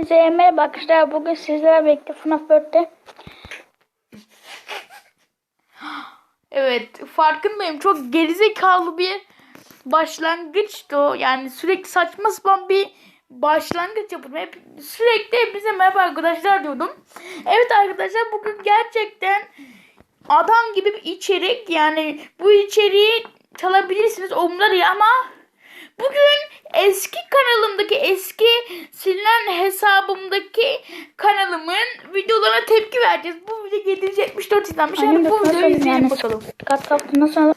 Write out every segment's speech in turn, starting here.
Size merhaba arkadaşlar. Bugün sizlerle birlikte FNAF 4'te Evet farkındayım. Çok gerizekalı bir başlangıçtı o. Yani sürekli saçma sapan bir başlangıç yapıyordum. Hep, sürekli hepinize merhaba arkadaşlar diyordum. Evet arkadaşlar bugün gerçekten adam gibi bir içerik. Yani bu içeriği çalabilirsiniz değil ama bugün eski kanalımdaki eski silinen hesabımdaki kanalımın videolarına tepki vereceğiz. Bu video 774 izlenmiş. De bu videoyu izleyelim yani. bakalım. kat kaptığında sonra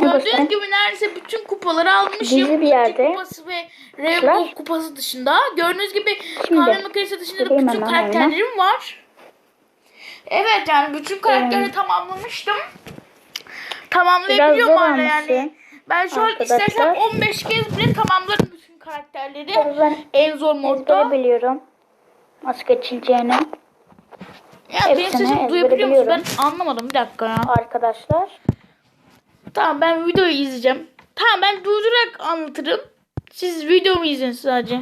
Gördüğünüz gibi neredeyse bütün kupaları almışım. Gizli bir yerde. Kupa kupası ve Rainbow kupası dışında. Gördüğünüz gibi Şimdi, kahve makinesi dışında da bütün karakterlerim var. Evet yani bütün karakteri Evet. tamamlamıştım. Tamamlayabiliyorum hala yani. Ben şu an Arkadaşlar. istersem 15 kez bile tamamlarım bütün karakterleri. Tabii ben En zor ezbere modda. biliyorum. Nasıl geçileceğini Ya benim hepsini sesimi ezbere duyabiliyor musun? Ben biliyorum. anlamadım bir dakika ya. arkadaşlar. Tamam ben videoyu izleyeceğim. Tamam ben durdurarak anlatırım. Siz videomu izleyin sadece.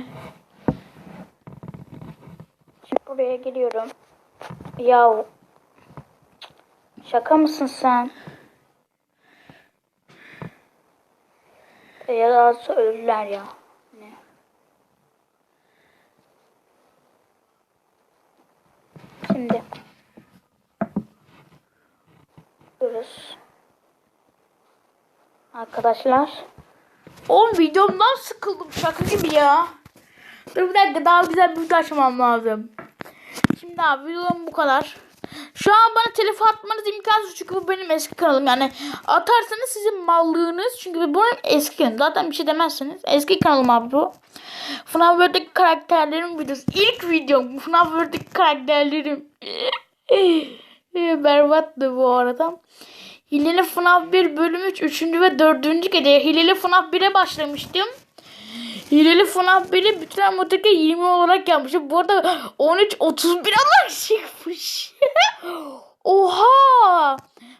Şimdi buraya geliyorum. Ya şaka mısın sen? Ya da ölürler ya. Ne? Şimdi Görüyoruz. Arkadaşlar Oğlum videomdan sıkıldım şaka gibi ya. Dur bir dakika daha güzel bir video açmam lazım. Şimdi abi videom bu kadar. Şu an bana telefon atmanız imkansız çünkü bu benim eski kanalım. Yani atarsanız sizin mallığınız çünkü bu benim eski kanalım. Zaten bir şey demezsiniz eski kanalım abi bu. FNAF World'deki karakterlerim videosu. İlk videom. FNAF World'deki karakterlerim. Berbattı bu arada. Hileli FNAF 1 bölüm 3 3. ve 4. gece. Hileli FNAF 1'e başlamıştım Hileli FNAF 1'i bütün modeke 20 olarak yapmışım. Bu arada 13 31 olarak çıkmış. Oha!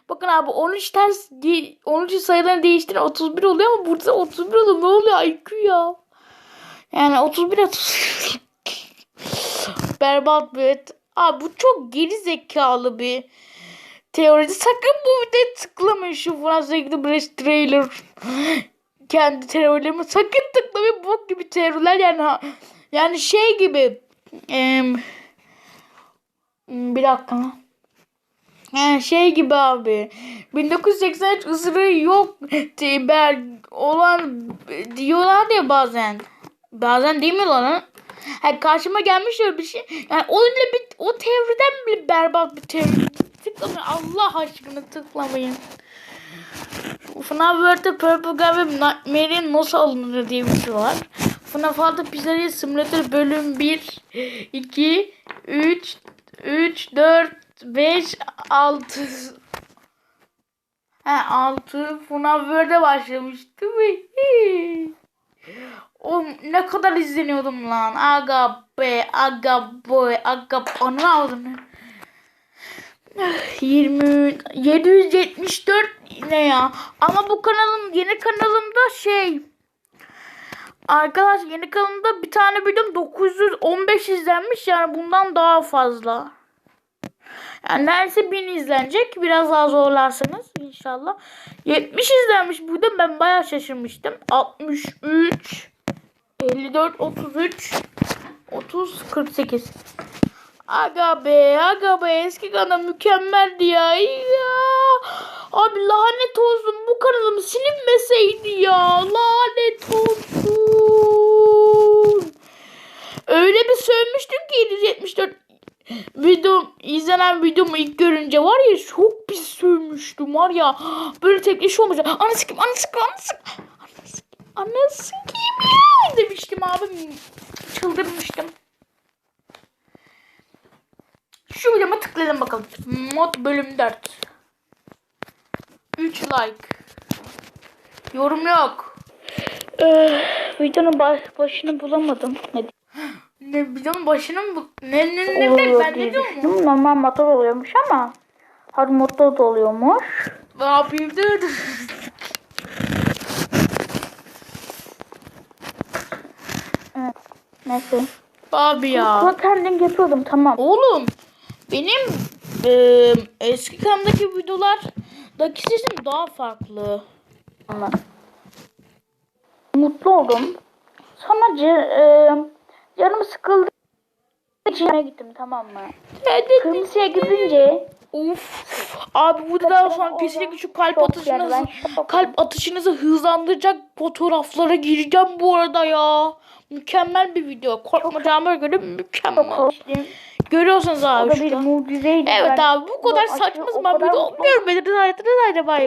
Bakın abi 13 ters di- 13 sayılarını değiştirin 31 oluyor ama burada 31 oluyor. Ne oluyor IQ ya? Yani 31 30 Berbat bir et. Abi bu çok geri zekalı bir teori. Sakın bu videoya tıklamayın şu Fransa'daki Breast trailer kendi teorilerimi sakın tıklamayın bok gibi teoriler yani ha- yani şey gibi em, bir dakika yani şey gibi abi 1983 ısırığı yok ben olan diyorlar ya bazen bazen değil mi lan Ha, karşıma gelmiş öyle bir şey. Yani o öyle bir o teoriden bile berbat bir teori. Tıklamayın Allah aşkına tıklamayın. FNAF World'de Purple Guy ve Nightmare'in nasıl alınır diye bir şey var. FNAF 6 Pizzeria Simulator bölüm 1, 2, 3, 3, 4, 5, 6. He 6 FNAF World'e başlamıştı ve o ne kadar izleniyordum lan. Aga be, aga boy, aga onu aldım. 20 774 ne ya? Ama bu kanalım yeni kanalımda şey Arkadaş yeni kanalımda bir tane videom 915 izlenmiş yani bundan daha fazla. Yani neredeyse 1000 izlenecek. Biraz daha zorlarsanız inşallah. 70 izlenmiş burada ben bayağı şaşırmıştım. 63 54 33 30 48 Aga be aga be eski kanal mükemmeldi ya. ya. Abi lanet olsun bu kanalım silinmeseydi ya. Lanet olsun. Öyle bir sövmüştüm ki 774 video izlenen videomu ilk görünce var ya çok pis sövmüştüm var ya. Böyle iş olmayacak. Anası kim anası kim anası kim. Anası kim anası kim ya demiştim abim. Çıldırmıştım. Şu videoma tıklayalım bakalım. Mod bölüm 4. 3 like. Yorum yok. Ee, videonun baş, başını bulamadım. Ne Ne videonun başını mı? Ne ne ne, ne, oluyor ben ne diyorum? Normal motor oluyormuş ama hard motor da oluyormuş. Ne yapayım dedim. Neyse. Abi ya. Ama kendim yapıyordum tamam. Oğlum benim e, eski kanalımdaki videolardaki sesim daha farklı. Ama. Mutlu oldum. Sonra e, canım sıkıldı. İçine gittim tamam mı? Kırmızıya gidince Uf. Abi bu videodan sonra kesinlikle şu kalp atışınızı şok kalp atışınızı hızlandıracak fotoğraflara gireceğim bu arada ya. Mükemmel bir video. Korkmayacağıma göre mükemmel. Görüyorsunuz O abi da bir şurada. mucizeydi. Evet abi bu kadar saçma o sapan kadar video görmediniz hayatınız bay.